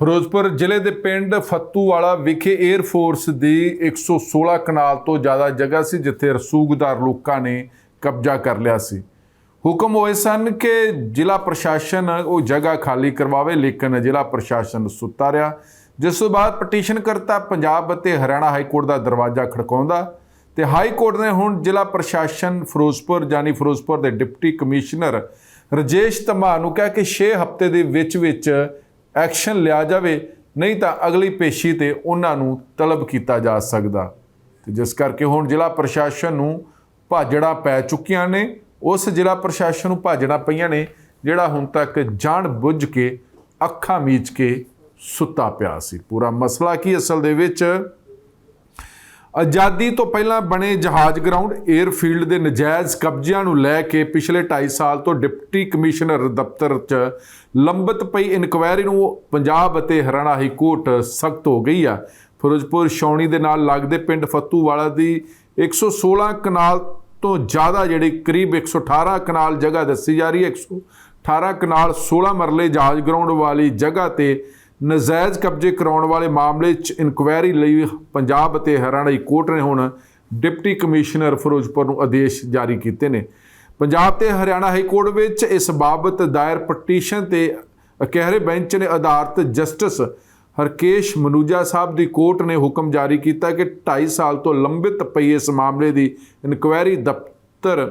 ਫਿਰੋਜ਼ਪੁਰ ਜ਼ਿਲ੍ਹੇ ਦੇ ਪਿੰਡ ਫੱਤੂਵਾਲਾ ਵਿਖੇ 에ਅਰ ਫੋਰਸ ਦੀ 116 ਕਨਾਲ ਤੋਂ ਜ਼ਿਆਦਾ ਜਗ੍ਹਾ ਸੀ, ਜਿੱਥੇ ਰਸੂਖਦਾਰ ਲੋਕਾਂ ਨੇ ਕਬਜ਼ਾ ਕਰ ਲਿਆ ਸੀ। ਹੁਕਮ ਹੋਏ ਸਨ ਕਿ ਜ਼ਿਲ੍ਹਾ ਪ੍ਰਸ਼ਾਸਨ ਉਹ ਜਗ੍ਹਾ ਖਾਲੀ ਕਰਵਾਵੇ, ਲੇਕਿਨ ਜ਼ਿਲ੍ਹਾ ਪ੍ਰਸ਼ਾਸਨ ਸੁੱਤਾ ਰਿਹਾ। ਜਿਸ ਤੋਂ ਬਾਅਦ ਪਟੀਸ਼ਨ ਕਰਤਾ, ਪੰਜਾਬ ਅਤੇ ਹਰਿਆਣਾ ਹਾਈ ਕੋਰਟ ਦਾ ਦਰਵਾਜ਼ਾ ਖੜਕਾਉਂਦਾ ਤੇ ਹਾਈ ਕੋਰਟ ਨੇ ਹੁਣ ਜ਼ਿਲ੍ਹਾ ਪ੍ਰਸ਼ਾਸਨ ਫਿਰੋਜ਼ਪੁਰ ਜਾਨੀ ਫਿਰੋਜ਼ਪੁਰ ਦੇ ਡਿਪਟੀ ਕਮਿਸ਼ਨਰ ਰਜੇਸ਼ ਧਮਾ ਨੂੰ ਕਿਹਾ ਕਿ 6 ਹਫ਼ਤੇ ਦੇ ਵਿੱਚ ਵਿੱਚ ਐਕਸ਼ਨ ਲਿਆ ਜਾਵੇ, ਨਹੀਂ ਤਾਂ ਅਗਲੀ ਪੇਸ਼ੀ ਤੇ ਉਹਨਾਂ ਨੂੰ ਤਲਬ ਕੀਤਾ ਜਾ ਸਕਦਾ। ਤੇ ਜਿਸ ਕਰਕੇ ਹੁਣ ਜ਼ਿਲ੍ਹਾ ਪ੍ਰਸ਼ਾਸਨ ਨੂੰ ਭਾਜੜਾ ਪੈ ਚੁੱਕੀਆਂ ਨੇ, ਉਸ ਜ਼ਿਲ੍ਹਾ ਪ੍ਰਸ਼ਾਸਨ ਨੂੰ ਭਾਜੜਾ ਪਈਆਂ ਨੇ, ਜਿਹੜਾ ਹੁਣ ਤੱਕ ਜਾਣ ਬੁੱਝ ਕੇ, ਅੱਖਾਂ ਮੀਚ ਕੇ ਸੁੱਤਾ ਪਿਆ ਸੀ। ਪੂਰਾ ਮਸਲਾ ਕੀ ਅਸਲ ਦੇ ਵਿੱਚ? ਆਜ਼ਾਦੀ ਤੋਂ ਪਹਿਲਾਂ ਬਣੇ ਜਹਾਜ਼ ਗਰਾਊਂਡ 에ਅਰਫੀਲਡ ਦੇ ਨਜਾਇਜ਼ ਕਬਜ਼ਿਆਂ ਨੂੰ ਲੈ ਕੇ ਪਿਛਲੇ 2.5 ਸਾਲ ਤੋਂ ਡਿਪਟੀ ਕਮਿਸ਼ਨਰ ਦਫ਼ਤਰ 'ਚ ਲੰਬਤ ਪਈ ਇਨਕੁਆਇਰੀ ਨੂੰ ਪੰਜਾਬ ਅਤੇ ਹਰਿਆਣਾ ਹਾਈ ਕੋਰਟ ਸਖਤ ਹੋ ਗਈ ਆ। ਫਿਰੋਜ਼ਪੁਰ ਛਾਉਣੀ ਦੇ ਨਾਲ ਲੱਗਦੇ ਪਿੰਡ ਫੱਤੂਵਾਲਾ ਦੀ 116 ਕਨਾਲ ਤੋਂ ਜ਼ਿਆਦਾ ਜਿਹੜੀ ਕਰੀਬ 118 ਕਨਾਲ ਜਗ੍ਹਾ ਦੱਸੀ ਜਾ ਰਹੀ ਹੈ। 118 ਕਨਾਲ 16 ਮਰਲੇ ਜਹਾਜ਼ ਗਰਾਊਂਡ ਵਾਲੀ ਜਗ੍ਹਾ ਤੇ ਨਜਾਇਜ਼ ਕਬਜ਼ੇ ਕਰਾਉਣ ਵਾਲੇ ਮਾਮਲੇ 'ਚ ਇਨਕੁਆਇਰੀ ਲਈ ਪੰਜਾਬ ਅਤੇ ਹਰਿਆਣਾ ਹਾਈ ਕੋਰਟ ਨੇ ਹੁਣ ਡਿਪਟੀ ਕਮਿਸ਼ਨਰ ਫਿਰੋਜ਼ਪੁਰ ਨੂੰ ਆਦੇਸ਼ ਜਾਰੀ ਕੀਤੇ ਨੇ। ਪੰਜਾਬ ਤੇ ਹਰਿਆਣਾ ਹਾਈ ਕੋਰਟ ਵਿੱਚ ਇਸ ਬਾਬਤ ਦਾਇਰ ਪਟੀਸ਼ਨ ਤੇ ਇਕਹਿਰੇ ਬੈਂਚ ਨੇ ਆਧਾਰਤ ਜਸਟਿਸ ਹਰਕੇਸ਼ ਮਨੂਜਾ ਸਾਹਿਬ ਦੀ ਕੋਰਟ ਨੇ ਹੁਕਮ ਜਾਰੀ ਕੀਤਾ ਕਿ 2.5 ਸਾਲ ਤੋਂ ਲੰਬਿਤ ਪਈ ਇਸ ਮਾਮਲੇ ਦੀ ਇਨਕੁਆਇਰੀ ਦਫ਼ਤਰ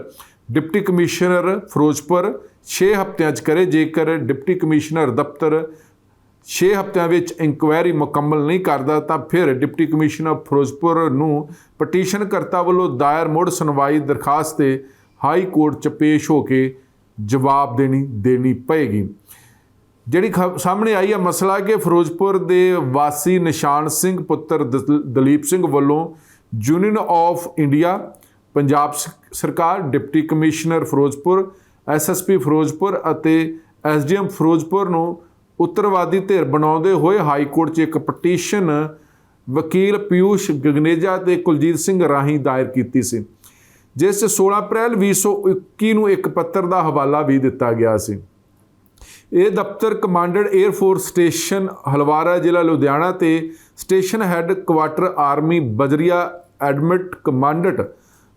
ਡਿਪਟੀ ਕਮਿਸ਼ਨਰ ਫਿਰੋਜ਼ਪੁਰ 6 ਹਫ਼ਤਿਆਂ 'ਚ ਕਰੇ, ਜੇਕਰ ਡਿਪਟੀ ਕਮਿਸ਼ਨਰ ਦਫ਼ਤਰ 6 ਹਫ਼ਤਿਆਂ ਵਿੱਚ ਇਨਕੁਆਇਰੀ ਮੁਕੰਮਲ ਨਹੀਂ ਕਰਦਾ ਤਾਂ ਫਿਰ ਡਿਪਟੀ ਕਮਿਸ਼ਨਰ ਫਿਰੋਜ਼ਪੁਰ ਨੂੰ ਪਟੀਸ਼ਨ ਕਰਤਾ ਵੱਲੋਂ ਦਾਇਰ ਮੁੜ ਸੁਣਵਾਈ ਦਰਖਾਸਤ ਤੇ ਹਾਈ ਕੋਰਟ 'ਚ ਪੇਸ਼ ਹੋ ਕੇ ਜਵਾਬ ਦੇਣੀ ਦੇਣੀ ਪਏਗੀ। ਜਿਹੜੀ ਖ- ਸਾਹਮਣੇ ਆਈ ਹੈ ਮਸਲਾ ਕਿ ਫਿਰੋਜ਼ਪੁਰ ਦੇ ਵਾਸੀ ਨਿਸ਼ਾਨ ਸਿੰਘ ਪੁੱਤਰ ਦਲੀਪ ਸਿੰਘ ਵੱਲੋਂ ਯੂਨੀਅਨ ਆਫ ਇੰਡੀਆ, ਪੰਜਾਬ ਸ- ਸਰਕਾਰ, deputy commissioner Firozpur SSP Firozpur ਅਤੇ ਐਸਡੀਐਮ ਫਿਰੋਜ਼ਪੁਰ ਨੂੰ ਉੱਤਰਵਾਦੀ ਧਿਰ ਬਣਾਉਂਦੇ ਹੋਏ ਹਾਈ ਕੋਰਟ 'ਚ ਇੱਕ ਪਟੀਸ਼ਨ ਵਕੀਲ ਪਿਊਸ਼ ਗਗਨੇਜਾ ਤੇ ਕੁਲਜੀਤ ਸਿੰਘ ਰਾਹੀਂ ਦਾਇਰ ਕੀਤੀ ਸੀ, ਜਿਸ 'ਚ 16 ਅਪ੍ਰੈਲ 2021 ਨੂੰ ਇੱਕ ਪੱਤਰ ਦਾ ਹਵਾਲਾ ਵੀ ਦਿੱਤਾ ਗਿਆ ਸੀ। ਇਹ ਦਫ਼ਤਰ commandant air force station Halwara ਜ਼ਿਲ੍ਹਾ ਲੁਧਿਆਣਾ ਤੇ ਸਟੇਸ਼ਨ ਹੈੱਡ ਕੁਆਟਰ ਆਰਮੀ ਬਜਰੀਆ ਐਡਮਿਟ ਕਮਾਂਡਡ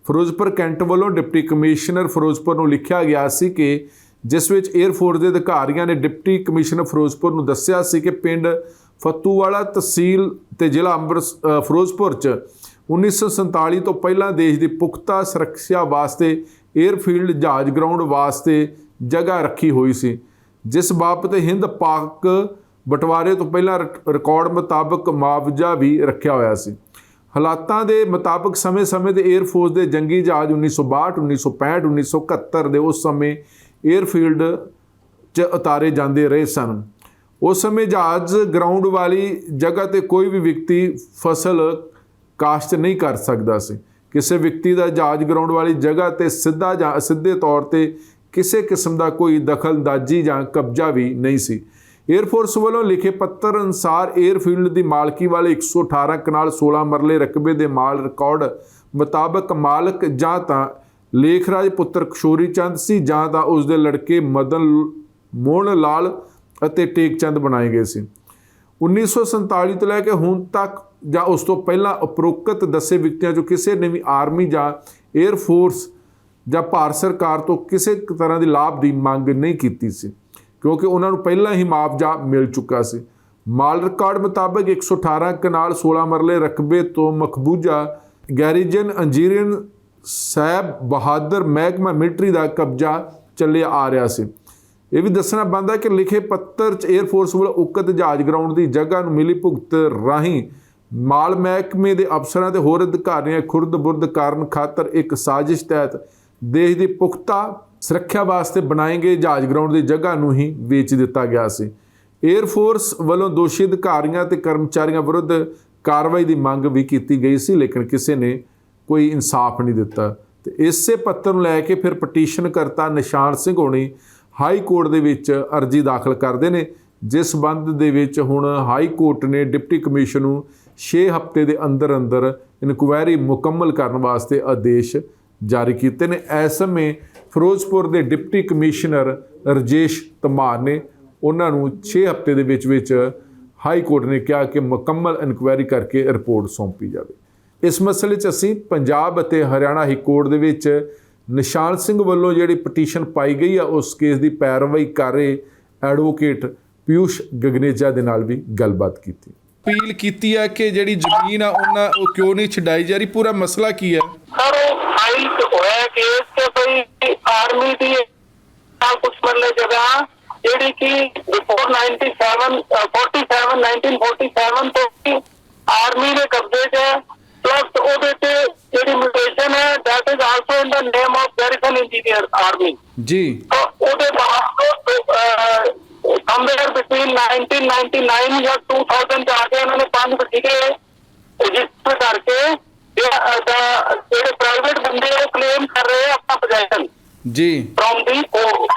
ਫਿਰੋਜ਼ਪੁਰ ਕੈਂਟ ਵੱਲੋਂ ਡਿਪਟੀ ਕਮਿਸ਼ਨਰ ਫਿਰੋਜ਼ਪੁਰ ਨੂੰ ਲਿਖਿਆ ਗਿਆ ਸੀ ਕਿ ਜਿਸ ਵਿੱਚ 에ਅਰਫੋਰਸ ਦੇ ਅਧਿਕਾਰੀਆਂ ਨੇ ਡਿਪਟੀ ਕਮਿਸ਼ਨਰ ਫਿਰੋਜ਼ਪੁਰ ਨੂੰ ਦੱਸਿਆ ਸੀ ਕਿ ਪਿੰਡ ਫੱਤੂਵਾਲਾ ਤਹਿਸੀਲ ਤੇ ਜ਼ਿਲ੍ਹਾ ਅੰਮ੍ਰਿਤ ਫਿਰੋਜ਼ਪੁਰ 'ਚ 1947 ਤੋਂ ਪਹਿਲਾਂ ਦੇਸ਼ ਦੀ ਪੁਖਤਾ ਸੁਰੱਖਿਆ ਵਾਸਤੇ 에ਅਰਫੀਲਡ ਜਹਾਜ਼ ਗਰਾਊਂਡ ਵਾਸਤੇ ਜਗ੍ਹਾ ਰੱਖੀ ਹੋਈ ਸੀ, ਜਿਸ ਬਾਬਤ ਹਿੰਦ ਪਾਕ ਬਟਵਾਰੇ ਤੋਂ ਪਹਿਲਾਂ ਰਿਕਾਰਡ ਮੁਤਾਬਕ ਮੁਆਵਜ਼ਾ ਵੀ ਰੱਖਿਆ ਹੋਇਆ ਸੀ। ਹਾਲਾਤਾਂ ਦੇ ਮੁਤਾਬਕ ਸਮੇਂ-ਸਮੇਂ ਤੇ 에ਅਰ ਫੋਰਸ ਦੇ ਜੰਗੀ ਜਹਾਜ਼ 1962 1965 1971 ਦੇ ਉਸ ਸਮੇਂ ਏਅਰਫੀਲਡ 'ਚ ਉਤਾਰੇ ਜਾਂਦੇ ਰਹੇ ਸਨ। ਉਸ ਸਮੇਂ ਜਹਾਜ਼ ਗਰਾਊਂਡ ਵਾਲੀ ਜਗ੍ਹਾ ਤੇ ਕੋਈ ਵੀ ਵਿਅਕਤੀ ਫਸਲ ਕਾਸ਼ਤ ਨਹੀਂ ਕਰ ਸਕਦਾ ਸੀ। ਕਿਸੇ ਵਿਅਕਤੀ ਦਾ ਜਹਾਜ਼ ਗਰਾਊਂਡ ਵਾਲੀ ਜਗ੍ਹਾ ਤੇ ਸਿੱਧਾ ਜਾਂ ਅਸਿੱਧੇ ਤੌਰ ਤੇ ਕਿਸੇ ਕਿਸਮ ਦਾ ਕੋਈ ਦਖਲਅੰਦਾਜ਼ੀ ਜਾਂ ਕਬਜ਼ਾ ਵੀ ਨਹੀਂ ਸੀ। 에ਅਰਫੋਰਸ ਵੱਲੋਂ ਲਿਖੇ ਪੱਤਰ ਅਨਸਾਰ 에ਅਰਫੀਲਡ ਦੀ ਮਾਲਕੀ ਵਾਲੇ 118 ਕਨਾਲ 16 ਮਰਲੇ ਰਕਬੇ ਦੇ ਮਾਲ ਰਿਕਾਰਡ ਮੁਤਾਬਕ ਮਾਲਕ ਜਾਂ ਤਾਂ ਲੇਖਰਾਜ ਪੁੱਤਰ ਕਿਸ਼ੋਰੀ ਚੰਦ ਸੀ, ਜਾਂ ਤਾਂ ਉਸ ਦੇ ਲੜਕੇ ਮਦਨ ਮੋਹਨ ਲਾਲ ਅਤੇ ਟੇਕ ਚੰਦ ਬਣਾਏ ਗਏ ਸੀ। 1947 ਤੋਂ ਲੈ ਕੇ ਹੁਣ ਤੱਕ ਜਾਂ ਉਸ ਤੋਂ ਪਹਿਲਾਂ ਉਪਰੋਕਤ ਦੱਸੇ ਵਿਅਕਤੀਆਂ ਚੋਂ ਕਿਸੇ ਨੇ ਵੀ ਆਰਮੀ ਜਾਂ 에ਅਰ ਫੋਰਸ ਜਾਂ ਭਾਰਤ ਸਰਕਾਰ ਤੋਂ ਕਿਸੇ ਤਰ੍ਹਾਂ ਦੀ ਲਾਭ ਦੀ ਮੰਗ ਨਹੀਂ ਕੀਤੀ ਸੀ, ਕਿਉਂਕਿ ਉਹਨਾਂ ਨੂੰ ਪਹਿਲਾਂ ਹੀ ਮੁਆਵਜ਼ਾ ਮਿਲ ਚੁੱਕਾ ਸੀ। ਮਾਲ ਰਿਕਾਰਡ ਮੁਤਾਬਕ 118 ਕਨਾਲ 16 ਮਰਲੇ ਰਕਬੇ ਤੋਂ ਮਕਬੂਜਾ ਗੈਰੀਜਨ ਅੰਜੀਰੀਅਨ ਸਾਹਿਬ ਬਹਾਦਰ ਮਹਿਕਮਾ ਮਿਲਟਰੀ ਦਾ ਕਬਜ਼ਾ ਚੱਲਿਆ ਆ ਰਿਹਾ ਸੀ। ਇਹ ਵੀ ਦੱਸਣਾ ਬਣਦਾ ਕਿ ਲਿਖੇ ਪੱਤਰ 'ਚ 에ਅਰ ਫੋਰਸ ਵੱਲੋਂ ਉਕਤ ਜਹਾਜ਼ ਗਰਾਊਂਡ ਦੀ ਜਗ੍ਹਾ ਨੂੰ ਮਿਲੀ ਭੁਗਤ ਰਾਹੀਂ ਮਾਲ ਮਹਿਕਮੇ ਦੇ ਅਫਸਰਾਂ ਤੇ ਹੋਰ ਅਧਿਕਾਰੀਆਂ ਖੁਰਦ ਬੁਰਦ ਕਾਰਨ ਖਾਤਰ ਇੱਕ ਸਾਜ਼ਿਸ਼ ਤਹਿਤ ਦੇਸ਼ ਦੀ ਪੁਖਤਾ ਸੁਰੱਖਿਆ ਵਾਸਤੇ ਬਣਾਏ ਗਏ ਜਹਾਜ਼ ਗਰਾਊਂਡ ਦੀ ਜਗ੍ਹਾ ਨੂੰ ਹੀ ਵੇਚ ਦਿੱਤਾ ਗਿਆ ਸੀ। 에ਅਰ ਫੋਰਸ ਵੱਲੋਂ ਦੋਸ਼ੀ ਅਧਿਕਾਰੀਆਂ ਤੇ ਕਰਮਚਾਰੀਆਂ ਵਿਰੁੱਧ ਕਾਰਵਾਈ ਦੀ ਮੰਗ ਵੀ ਕੀਤੀ ਗਈ ਸੀ, ਲੇਕਿਨ ਕਿਸੇ ਨੇ ਕੋਈ ਇਨਸਾਫ ਨਹੀਂ ਦਿੱਤਾ। ਤੇ ਇਸੇ ਪੱਤਰ ਨੂੰ ਲੈ ਕੇ ਫਿਰ ਪਟੀਸ਼ਨ ਕਰਤਾ ਨਿਸ਼ਾਨ ਸਿੰਘ ਹੋਣੀ ਹਾਈ ਕੋਰਟ ਦੇ ਵਿੱਚ ਅਰਜ਼ੀ ਦਾਖਲ ਕਰਦੇ ਨੇ, ਜਿਸ ਸੰਬੰਧ ਦੇ ਵਿੱਚ ਹੁਣ ਹਾਈ ਕੋਰਟ ਨੇ ਡਿਪਟੀ ਕਮਿਸ਼ਨ ਨੂੰ 6 ਹਫ਼ਤੇ ਦੇ ਅੰਦਰ ਅੰਦਰ ਇਨਕੁਆਇਰੀ ਮੁਕੰਮਲ ਕਰਨ ਵਾਸਤੇ ਆਦੇਸ਼ ਜਾਰੀ ਕੀਤੇ ਨੇ। ਇਸ ਸਮੇਂ ਫਿਰੋਜ਼ਪੁਰ ਦੇ ਡਿਪਟੀ ਕਮਿਸ਼ਨਰ ਰਜੇਸ਼ ਧਮਾਰ ਨੇ ਉਹਨਾਂ ਨੂੰ 6 ਹਫ਼ਤੇ ਦੇ ਵਿੱਚ ਵਿੱਚ ਹਾਈ ਕੋਰਟ ਨੇ ਕਿਹਾ ਕਿ ਮੁਕੰਮਲ ਇਨਕੁਆਇਰੀ ਕਰਕੇ ਰਿਪੋਰਟ ਸੌਂਪੀ ਜਾਵੇ। ਇਸ ਮਸਲੇ 'ਚ ਅਸੀਂ ਪੰਜਾਬ ਅਤੇ ਹਰਿਆਣਾ ਹਾਈ ਕੋਰਟ ਦੇ ਵਿੱਚ ਨਿਸ਼ਾਨ ਸਿੰਘ ਵੱਲੋਂ ਜਿਹੜੀ ਪਟੀਸ਼ਨ ਪਾਈ ਗਈ ਆ ਉਸ ਕੇਸ ਦੀ ਪੈਰਵਾਈ ਕਰ ਰਹੇ ਐਡਵੋਕੇਟ ਪਿਊਸ਼ ਗਗਨੇਜਾ ਦੇ ਨਾਲ ਵੀ ਗੱਲਬਾਤ ਕੀਤੀ। ਅਪੀਲ ਕੀਤੀ ਹੈ ਕਿ ਜਿਹੜੀ ਜ਼ਮੀਨ ਆ ਉਹਨਾਂ ਉਹ ਕਿਉਂ ਨਹੀਂ ਛਡਾਈ ਜਾ ਰਹੀ? ਪੂਰਾ ਮਸਲਾ ਕੀ ਹੈ ਸਰ ਉਹ ਫਾਈਲ ਹੋਇਆ ਕੇਸ ਤੇ ਕੋਈ ਆਰਮੀ ਦੀ ਆ ਕੁਝ ਮਤਲਬ ਜਗ੍ਹਾ ਜਿਹੜੀ ਕਿ ਬਿਫੋਰ 97 ਅ, 47 1947 ਤੋਂ ਆਰਮੀ ਦੇ ਕਬਜ਼ੇ 'ਚ ਪਲੱਸ ਉਹਦੇ ਤੇ ਜਿਹੜੀ ਮਿਊਟੇਸ਼ਨ ਹੈ that is also in the name of garrison engineer army ਜੀ। ਉਹਦੇ ਬਾਅਦ ਸਮਵੇਅਰ ਬਿਟਵੀਨ 1999 ਜਾਂ 2000 ਚ ਆ ਕੇ ਇਹਨਾਂ ਨੇ ਪੰਜ ਵਸੀਲੇ ਰਜਿਸਟਰ ਕਰਕੇ ਦਾ- ਜਿਹੜੇ ਪ੍ਰਾਈਵੇਟ ਬੰਦੇ ਉਹ ਕਲੇਮ ਕਰ ਰਹੇ ਆ ਆਪਣਾ ਪੋਜੀਸ਼ਨ ਜੀ। ਫਰੋਮ ਦੀ ਕੋਰਟ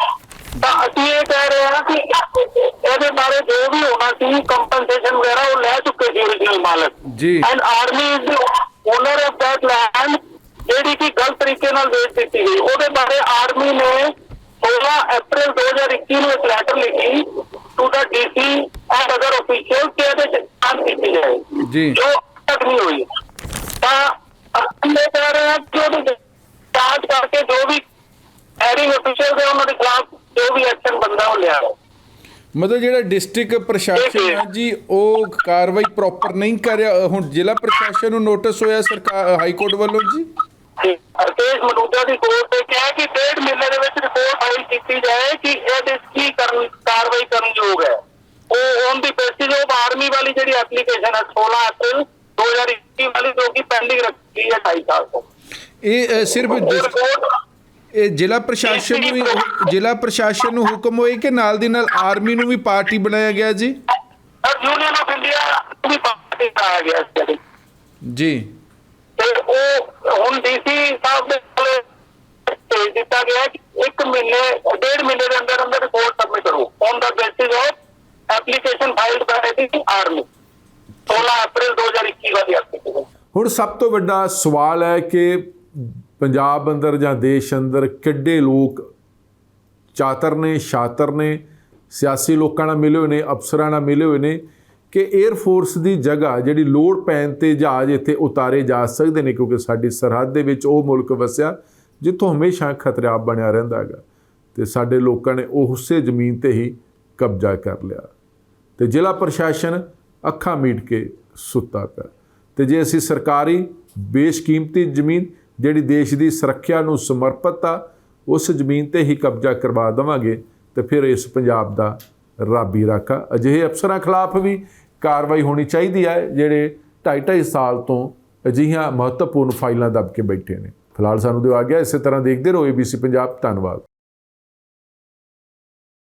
ਤਾਂ ਅਸੀਂ ਇਹ ਕਹਿ ਰਹੇ ਹਾਂ ਕਿ ਇਹਦੇ ਬਾਰੇ ਜੋ ਵੀ ਹੋਣਾ ਸੀ ਕੰਪਨਸੇਸ਼ਨ ਵਗੈਰਾ ਉਹ ਲੈ ਚੁੱਕੇ ਸੀ origignal ਮਾਲਕ। ਜੀ। And army is the owner of that land ਜਿਹੜੀ ਕਿ ਗਲਤ ਤਰੀਕੇ ਨਾਲ ਵੇਚ ਦਿੱਤੀ ਗਈ। ਉਹਦੇ ਬਾਰੇ ਆਰਮੀ ਨੇ 16 ਅਪ੍ਰੈਲ 2021 ਨੂੰ ਇੱਕ ਲੈਟਰ ਲਿਖੀ to the DC and other official ਕਿ ਇਹਦੇ ਚ ਜਾਂਚ ਕੀਤੀ ਜਾਏ। ਜੀ। ਜੋ ਤੱਕ ਨਹੀਂ ਹੋਈ। ਤਾਂ ਅਸੀਂ ਇਹ ਕਹਿ ਰਹੇ ਹਾਂ ਕਿ ਉਹਦੀ ਜਾਂਚ ਕਰਕੇ ਜੋ ਵੀ ਹੈਰਿੰਗ ਅਫੀਸ਼ੀਅਲ ਦੇ ਉਹਨਾਂ ਦੇ ਖਿਲਾਫ ਜੋ ਵੀ ਐਕਸ਼ਨ ਬੰਦਾ ਉਹ ਲਿਆ। ਮਤਲਬ ਜਿਹੜਾ ਡਿਸਟ੍ਰਿਕਟ ਪ੍ਰਸ਼ਾਸਨ ਹੈ ਜੀ ਉਹ ਕਾਰਵਾਈ ਪ੍ਰੋਪਰ ਨਹੀਂ ਕਰ ਰਿਹਾ। ਹੁਣ ਜ਼ਿਲ੍ਹਾ ਪ੍ਰਸ਼ਾਸਨ ਨੂੰ ਨੋਟਿਸ ਹੋਇਆ ਸਰਕਾਰ ਹਾਈ ਕੋਰਟ ਵੱਲੋਂ ਜੀ? ਅਰਕੇਸ਼ ਮਨੂਜਾ ਦੀ ਕੋਰਟ ਨੇ ਕਿਹਾ ਕਿ ਡੇਢ ਮਹੀਨੇ ਦੇ ਵਿੱਚ ਰਿਪੋਰਟ ਫਾਈਲ ਕੀਤੀ ਜਾਏ ਕਿ ਇਹਦੇ 'ਚ ਕੀ ਕਰਨ ਕਾਰਵਾਈ ਕਰਨ ਯੋਗ ਹੈ। ਉਹ on the basis of army ਵਾਲੀ ਜਿਹੜੀ ਐਪਲੀਕੇਸ਼ਨ ਹੈ 16 ਅਪ੍ਰੈਲ 2021 ਵਾਲੀ ਜੋ ਕਿ ਪੈਂਡਿੰਗ ਰੱਖੀ ਹੈ 2.5 ਸਾਲ ਤੋਂ। ਇਹ ਸਿਰਫ ਇਹ ਜ਼ਿਲ੍ਹਾ ਪ੍ਰਸ਼ਾਸਨ ਨੂੰ ਵੀ ਜ਼ਿਲ੍ਹਾ ਪ੍ਰਸ਼ਾਸਨ ਨੂੰ ਹੁਕਮ ਹੋਏ ਕਿ ਨਾਲ ਦੀ ਨਾਲ ਆਰਮੀ ਨੂੰ ਵੀ ਪਾਰਟੀ ਬਣਾਇਆ ਗਿਆ ਜੀ? ਯੂਨੀਅਨ ਆਫ ਇੰਡੀਆ ਵੀ ਪਾਰਟੀ ਦਾ ਆ ਗਿਆ ਦੇ ਜੀ। ਤੇ ਉਹ ਹੁਣ ਡੀਸੀ ਸਾਹਿਬ ਦੇ ਕੋਲ ਭੇਜ ਦਿੱਤਾ ਗਿਆ ਕਿ ਇੱਕ ਮਹੀਨੇ ਡੇਢ ਮਹੀਨੇ ਦੇ ਅੰਦਰ ਅੰਦਰ ਰਿਪੋਰਟ ਸਬਮਿਟ ਕਰੋ। On the basis of application filed by the army 16 April 2021 ਵਾਲੀ ਐਪਲੀਕੇਸ਼ਨ ਹੁਣ ਸਭ ਤੋਂ ਵੱਡਾ ਸਵਾਲ ਹੈ ਕਿ ਪੰਜਾਬ ਅੰਦਰ ਜਾਂ ਦੇਸ਼ ਅੰਦਰ ਕਿੱਡੇ ਲੋਕ ਚਾਤਰ ਨੇ, ਸ਼ਾਤਰ ਨੇ, ਸਿਆਸੀ ਲੋਕਾਂ ਨਾਲ ਮਿਲੇ ਹੋਏ ਨੇ, ਅਫਸਰਾਂ ਨਾਲ ਮਿਲੇ ਹੋਏ ਨੇ ਕਿ 에ਅਰ ਫੋਰਸ ਦੀ ਜਗ੍ਹਾ ਜਿਹੜੀ ਲੋੜ ਪੈਣ ਤੇ ਜਹਾਜ਼ ਇੱਥੇ ਉਤਾਰੇ ਜਾ ਸਕਦੇ ਨੇ ਕਿਉਂਕਿ ਸਾਡੀ ਸਰਹੱਦ ਦੇ ਵਿੱਚ ਉਹ ਮੁਲਕ ਵਸਿਆ ਜਿੱਥੋਂ ਹਮੇਸ਼ਾ ਖਤਰਾ ਬਣਿਆ ਰਹਿੰਦਾ ਹੈਗਾ ਤੇ ਸਾਡੇ ਲੋਕਾਂ ਨੇ ਉਹ ਉਸੇ ਜ਼ਮੀਨ ਤੇ ਹੀ ਕਬਜ਼ਾ ਕਰ ਲਿਆ ਤੇ ਜ਼ਿਲ੍ਹਾ ਪ੍ਰਸ਼ਾਸਨ ਅੱਖਾਂ ਮੀਟ ਕੇ ਸੁੱਤਾ ਪਿਆ ਤੇ ਜੇ ਅਸੀਂ ਸਰਕਾਰੀ ਬੇਸ਼ਕੀਮਤੀ ਜ਼ਮੀਨ ਜਿਹੜੀ ਦੇਸ਼ ਦੀ ਸੁਰੱਖਿਆ ਨੂੰ ਸਮਰਪਿਤ ਆ ਉਸ ਜ਼ਮੀਨ ਤੇ ਹੀ ਕਬਜ਼ਾ ਕਰਵਾ ਦੇਵਾਂਗੇ ਤੇ ਫਿਰ ਇਸ ਪੰਜਾਬ ਦਾ ਰੱਬ ਹੀ ਰਾਖਾ ਅਜਿਹੇ ਅਫਸਰਾਂ ਖਿਲਾਫ ਵੀ ਕਾਰਵਾਈ ਹੋਣੀ ਚਾਹੀਦੀ ਹੈ, ਜਿਹੜੇ 2.5 ਸਾਲ ਤੋਂ ਅਜਿਹੀਆਂ ਮਹੱਤਵਪੂਰਨ ਫਾਈਲਾਂ ਦੱਬ ਕੇ ਬੈਠੇ ਨੇ। ਫਿਲਹਾਲ ਸਾਨੂੰ ਦਿਵਾ ਗਿਆ ਇਸੇ ਤਰ੍ਹਾਂ ਦੇਖਦੇ ਰਹੋ ABC ਪੰਜਾਬ, ਧੰਨਵਾਦ।